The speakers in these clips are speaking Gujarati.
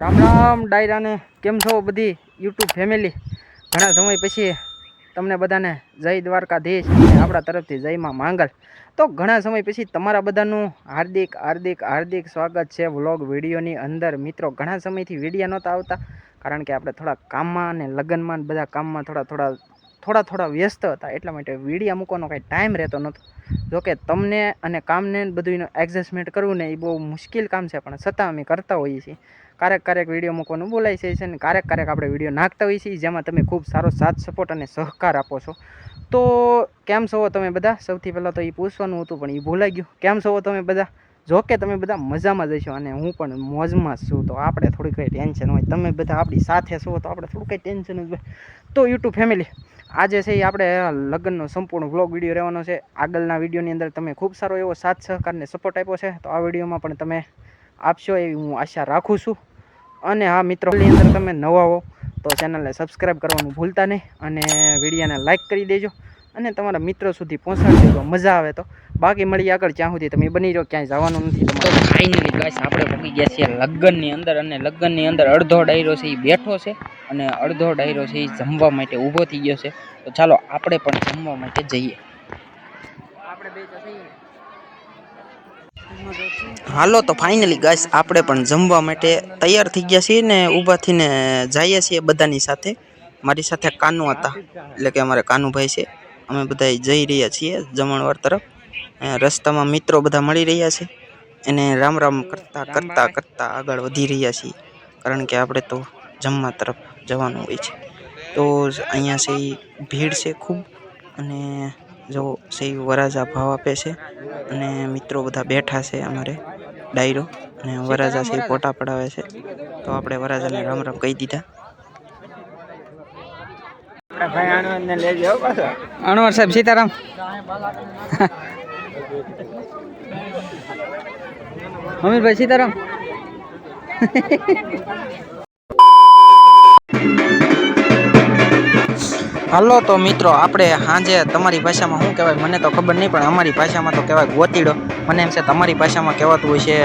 રામ રામ, ડાયરાને કેમ છો બધી યુટ્યુબ ફેમિલી? ઘણા સમય પછી તમને બધાને જય દ્વારકાધીશ આપણા તરફથી જયમાં માંગલ. તો ઘણા સમય પછી તમારા બધાનું હાર્દિક હાર્દિક હાર્દિક સ્વાગત છે વ્લોગ વિડીયોની અંદર. મિત્રો, ઘણા સમયથી વીડિયો નહોતા આવતા, કારણ કે આપણે થોડા કામમાં અને લગ્નમાં બધા કામમાં થોડા થોડા થોડા થોડા વ્યસ્ત હતા, એટલા માટે વિડીયા મૂકવાનો કાંઈ ટાઈમ રહેતો નહોતો. જોકે તમને અને કામને બધું એડજસ્ટમેન્ટ કરવું ને એ બહુ મુશ્કેલ કામ છે, પણ છતાં અમે કરતા હોઈએ છીએ. ક્યારેક ક્યારેક વીડિયો મૂકવાનું બોલાય છે અને ક્યારેક ક્યારેક આપણે વીડિયો નાખતા હોઈએ છીએ, જેમાં તમે ખૂબ સારો સાથ સપોર્ટ અને સહકાર આપો છો. તો કેમ છો તમે બધા? સૌથી પહેલાં તો એ પૂછવાનું હતું, પણ એ ભૂલાઈ ગયું. કેમ છો તમે બધા? જો કે તમે બધા મજામાં જશો અને હું પણ મોજમાં છું, તો આપણે થોડી કંઈ ટેન્શન હોય. તમે બધા આપણી સાથે છો, તો આપણે થોડું કંઈ ટેન્શન જ હોય. તો યુટ્યુબ ફેમિલી આજે છે એ આપણે લગ્નનો સંપૂર્ણ વ્લોગ વીડિયો રહેવાનો છે. આગળના વિડીયોની અંદર તમે ખૂબ સારો એવો સાથ સહકારને સપોર્ટ આપ્યો છે. તો આ વિડીયોમાં પણ તમે આપશો એવી હું આશા રાખું છું. અને હા મિત્રોની અંદર તમે નવા હો તો ચેનલને સબસ્ક્રાઈબ કરવાનું ભૂલતા નહીં. અને વિડીયોને લાઇક કરી દેજો. અને તમારા મિત્રો સુધી પહોંચાડી દેજો મજા આવે તો. બાકી મળી આગળ ત્યાં સુધી તમે બની રહ્યો, ક્યાંય જવાનું નથી તો ફાઇનલી ગાઈસ આપણે પહોંચી ગયા છીએ લગ્નની અંદર અને લગ્નની અંદર અડધો ડાયરો છે એ બેઠો છે અને અડધો ડાયરો છે એ જમવા માટે ઊભો થઈ ગયો છે. તો ચાલો આપણે પણ જમવા માટે જઈએ. હાલો, તો ફાઇનલી ગાઈસ આપણે પણ જમવા માટે તૈયાર થઈ ગયા છીએ ને ઊભા થઈને જઈએ છીએ બધાની સાથે. મારી સાથે કાનુ હતા, એટલે કે અમારે કાનુભાઈ છે. અમે બધા જઈ રહ્યા છીએ જમણવાર તરફ. રસ્તામાં મિત્રો બધા મળી રહ્યા છે. એને રામ રામ કરતાં કરતાં કરતાં આગળ વધી રહ્યા છીએ. કારણ કે આપણે તો જમવા તરફ જવાનું હોય છે. તો અહીંયા છે ભીડ છે ખૂબ. અને જો છે વરાજા ભાવ આપે છે. અને મિત્રો બધા બેઠા છે અમારે ડાયરો. અને વરાજા છે ફોટા પડાવે છે. તો આપણે વરાજાને રામ રામ કહી દીધા. અણવર સાહેબ સીતારામ. અમીરભાઈ સીતારામ. હાલો તો મિત્રો, આપણે સાંજે તમારી ભાષામાં શું કહેવાય? મને તો ખબર નહીં, પણ અમારી ભાષામાં તો કહેવાય ગોતીડો. મને એમ છે તમારી ભાષામાં કહેવાતું હોય છે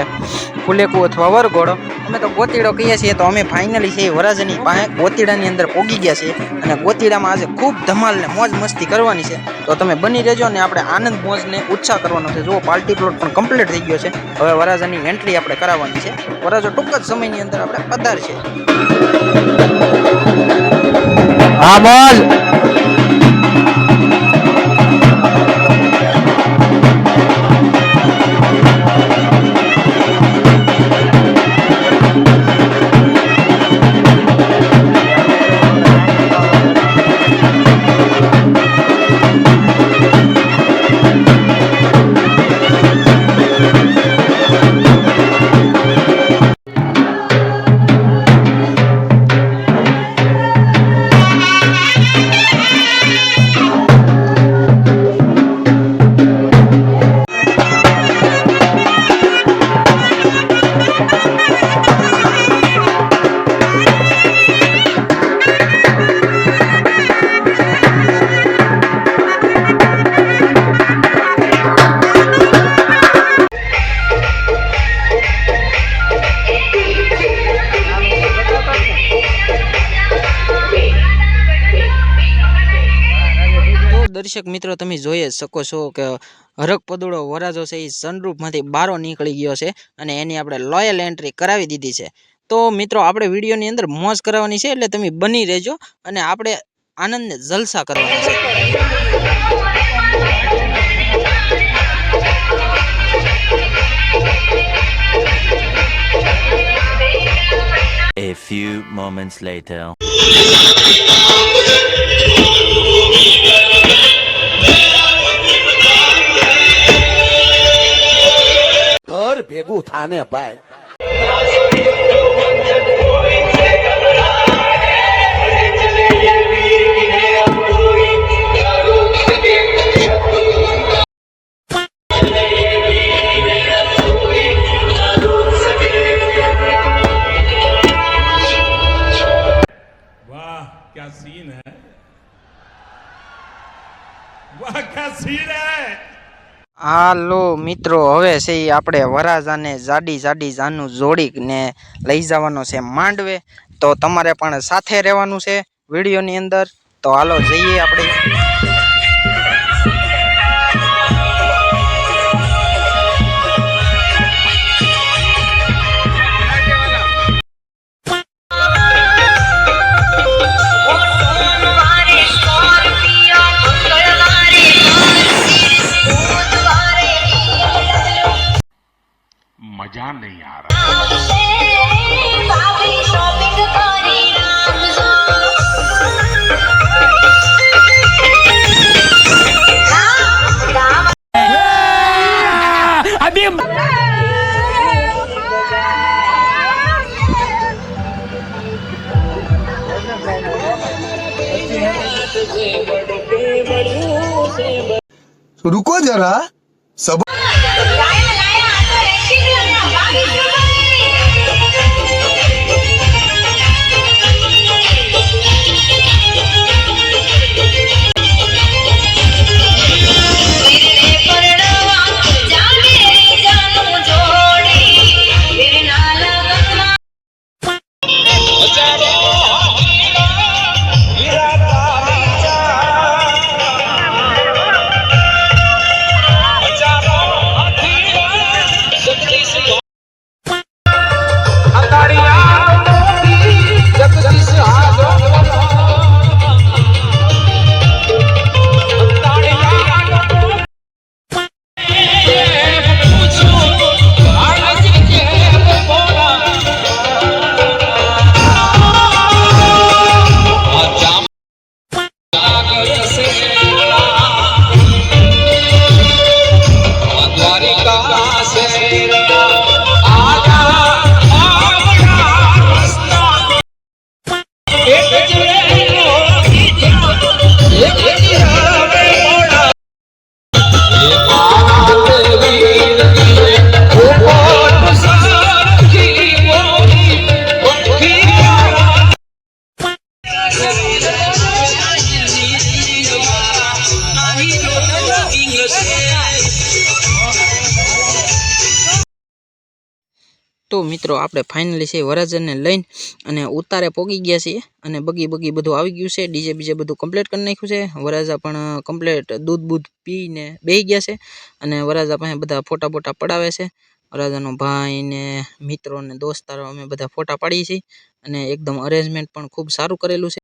ફુલેકુ અથવા વરઘોડો. અમે તો ગોતીડો કહીએ છીએ, તો અમે ફાઇનલી છે વરાજની પાસે ગોતીડાની અંદર પોગી ગયા છીએ. અને ગોતીડામાં આજે ખૂબ ધમાલ ને મોજ મસ્તી કરવાની છે. તો તમે બની રહેજો ને આપણે આનંદ મોજને ઉત્સાહ કરવાનો છે. જુઓ, પાર્ટી પ્લોટ પણ કમ્પ્લીટ થઈ ગયો છે. હવે વરાજાની એન્ટ્રી આપણે કરાવવાની છે. વરાજો ટૂંક જ સમયની અંદર આપણે પધાર છે દર્શક મિત્રો, તમે જોઈ શકો છો કે હરક પદુડો, વરાજો છે એ સનરૂફમાંથી બારો નીકળી ગયો છે અને એની આપણે લોયલ એન્ટ્રી કરાવી દીધી છે તો મિત્રો, આપણે વિડીયોની અંદર મોજ કરાવવાની છે, એટલે તમે બની રહેજો અને આપણે આનંદને જલસા કરવાના છે A few moments later. ઘર ભેગું થાને ભાઈ. હાલો મિત્રો, હવે છે એ આપણે વરાજાને જાડી જાડી જાનું જોડીને લઈ જવાનો છે માંડવે. તો તમારે પણ સાથે રહેવાનું છે વિડીયોની અંદર. તો હાલો જઈએ આપણે. मजा नहीं आ रहा ભાભી શોપિંગ કરી રાખજો હા ગામ रुको जरा सब મિત્રો, આપણે ફાઇનલી છે વરાજરને લઈને અને ઉતારે પોગી ગયા છીએ અને બગી બગી બધું આવી ગયું છે. ડીજે બીજે બધું કમ્પ્લીટ કરી નાખ્યું છે. વરાજા પણ કમ્પ્લીટ દૂધ બૂધ પીને બેહી ગયા છે અને વરાજા પાસે બધા ફોટા બોટા પડાવે છે. વરાજાનો ભાઈ ને મિત્રો ને દોસ્તારો, અમે બધા ફોટા પાડીએ છીએ અને એકદમ અરેન્જમેન્ટ પણ ખૂબ સારું કરેલું છે.